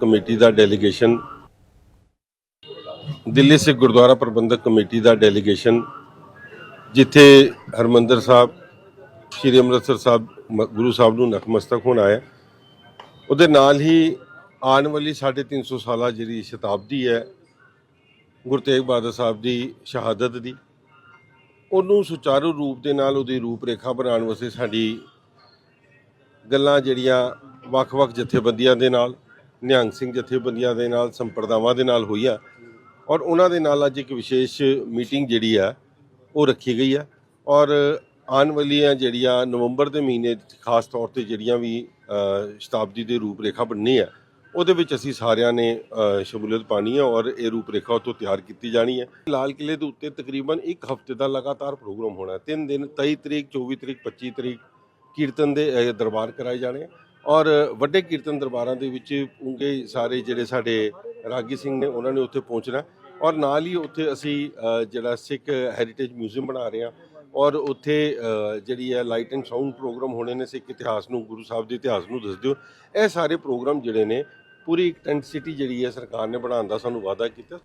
Committee ਦਾ delegation Delhi Sikh Gurdwara Prabandhak committee ਦਾ delegation ਜਿੱਥੇ ਹਰਮੰਦਰ ਸਾਹਿਬ, ਸ੍ਰੀ ਅੰਮ੍ਰਿਤਸਰ ਸਾਹਿਬ ਗੁਰੂ ਸਾਹਿਬ ਨੂੰ ਨਤਮਸਤਕ ਹੋਣ ਆਇਆ ਉਹਦੇ ਨਾਲ ਹੀ ਆਉਣ ਵਾਲੀ 350 ਸਾਲਾ ਜਿਹੜੀ ਸ਼ਤਾਬਦੀ ਹੈ, ਗੁਰੂ ਤੇਗ ਬਹਾਦਰ ਸਾਹਿਬ ਦੀ ਸ਼ਹਾਦਤ ਦੀ, ਉਹਨੂੰ ਸੁਚਾਰੂ ਰੂਪ ਦੇ ਨਾਲ ਉਹਦੀ ਰੂਪਰੇਖਾ ਬਣਾਉਣ ਵਾਸਤੇ ਸਾਡੀ ਗੱਲਾਂ ਜਿਹੜੀਆਂ ਵੱਖ-ਵੱਖ ਜਥੇਬੰਦੀਆਂ ਦੇ ਨਾਲ ਨਿਹੰਗ ਸਿੰਘ ਜਥੇਬੰਦੀਆਂ ਦੇ ਨਾਲ ਸੰਪਰਦਾਵਾਂ ਦੇ ਨਾਲ ਹੋਈ ਆ। ਔਰ ਉਹਨਾਂ ਦੇ ਨਾਲ ਅੱਜ ਇੱਕ ਵਿਸ਼ੇਸ਼ ਮੀਟਿੰਗ ਜਿਹੜੀ ਆ ਉਹ ਰੱਖੀ ਗਈ ਆ। ਔਰ ਆਉਣ ਵਾਲੀਆਂ ਜਿਹੜੀਆਂ ਨਵੰਬਰ ਦੇ ਮਹੀਨੇ ਖਾਸ ਤੌਰ ਤੇ ਜਿਹੜੀਆਂ ਵੀ ਸ਼ਤਾਬਦੀ ਦੇ ਰੂਪਰੇਖਾ ਬਣਨੀ ਆ ਉਹਦੇ ਵਿੱਚ ਅਸੀਂ ਸਾਰਿਆਂ ਨੇ ਅ, ਸ਼ਮੂਲੀਅਤ ਪਾਣੀ ਹੈ ਔਰ ਇਹ ਰੂਪਰੇਖਾ ਉਹ ਤੋਂ ਤਿਆਰ ਕੀਤੀ ਜਾਣੀ ਹੈ ਲਾਲ ਕਿਲੇ ਦੇ ਉੱਤੇ ਤਕਰੀਬਨ ਇੱਕ ਹਫ਼ਤੇ ਦਾ ਲਗਾਤਾਰ ਪ੍ਰੋਗਰਾਮ ਹੋਣਾ। ਹੈ ਤਿੰਨ ਦਿਨ 23 ਤਰੀਕ 24 ਤਰੀਕ 25 ਤਰੀਕ ਕੀਰਤਨ ਦੇ ਦਰਬਾਰ ਕਰਾਏ ਜਾਣੇ ਆ। ਔਰ ਵੱਡੇ ਕੀਰਤਨ ਦਰਬਾਰਾਂ ਦੇ ਵਿੱਚ ਪੂੰਗੇ ਸਾਰੇ ਜਿਹੜੇ ਸਾਡੇ ਰਾਗੀ ਸਿੰਘ ਨੇ, ਉਹਨਾਂ ਨੇ ਉੱਥੇ ਪਹੁੰਚਣਾ। ਔਰ ਨਾਲ ਹੀ ਉੱਥੇ ਅਸੀਂ ਜਿਹੜਾ ਸਿੱਖ ਹੈਰੀਟੇਜ ਮਿਊਜ਼ੀਅਮ ਬਣਾ ਰਹੇ ਹਾਂ। ਔਰ ਉੱਥੇ ਜਿਹੜੀ ਹੈ ਲਾਈਟ ਐਂਡ ਸਾਊਂਡ ਪ੍ਰੋਗਰਾਮ ਹੋਣੇ ਨੇ ਸਿੱਖ ਇਤਿਹਾਸ ਨੂੰ, ਗੁਰੂ ਸਾਹਿਬ ਦੇ ਇਤਿਹਾਸ ਨੂੰ ਦੱਸ ਦਿਓ। ਇਹ ਸਾਰੇ ਪ੍ਰੋਗਰਾਮ ਜਿਹੜੇ ਨੇ, ਪੂਰੀ ਇੱਕ ਟੈਂਟ ਸਿਟੀ ਜਿਹੜੀ ਹੈ ਸਰਕਾਰ ਨੇ ਬਣਾਉਣ ਦਾ ਸਾਨੂੰ ਵਾਅਦਾ ਕੀਤਾ।